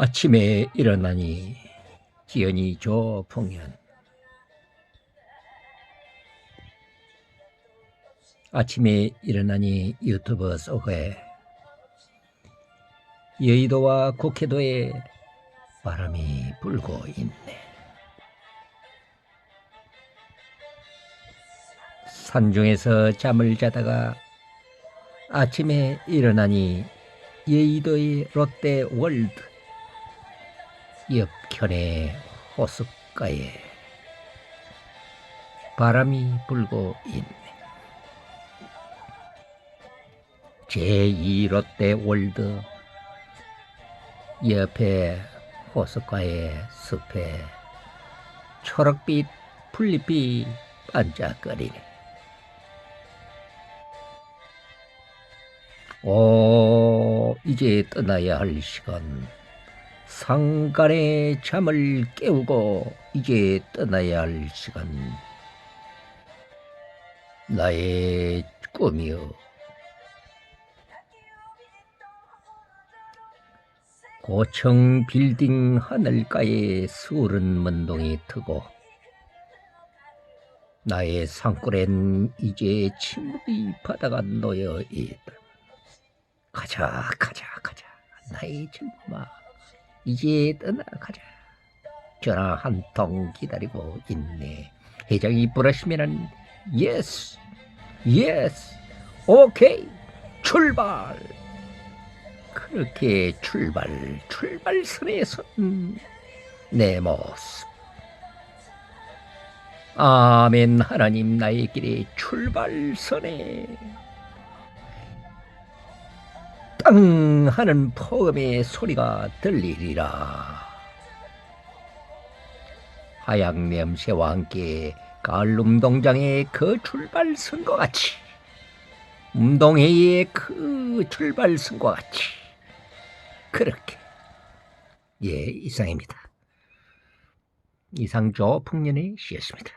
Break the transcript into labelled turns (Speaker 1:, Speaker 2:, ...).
Speaker 1: 아침에 일어나니 기연이 조풍년 아침에 일어나니 유튜브 속에 여의도와 국회도에 바람이 불고 있네. 산중에서 잠을 자다가 아침에 일어나니 여의도의 롯데 월드 옆편의 호숫가에 바람이 불고 있네. 제2 롯데 월드 옆에 호숫가의 숲에 초록빛 풀잎이 반짝거리네. 오, 이제 떠나야 할 시간. 상간의 잠을 깨우고 이제 떠나야 할 시간. 나의 꿈이여. 고층 빌딩 하늘가에 수른 문동이 트고 나의 산골엔 이제 침묵이 바다가 놓여 있다. 가자 가자 가자 나의 젊음아 이제 떠나가자. 전화 한 통 기다리고 있네. 회장이 부르시면은 예스 예스 오케이 출발. 그렇게 출발 출발선에 선내 모습. 아멘 하나님 나의 길에 출발선에 땅 하는 포음의 소리가 들리리라. 하양 냄새와 함께 가을 운동장의 그 출발 선과 같이 운동회의 그 출발 선과 같이 그렇게 예 이상입니다. 이상 조풍년의 시였습니다.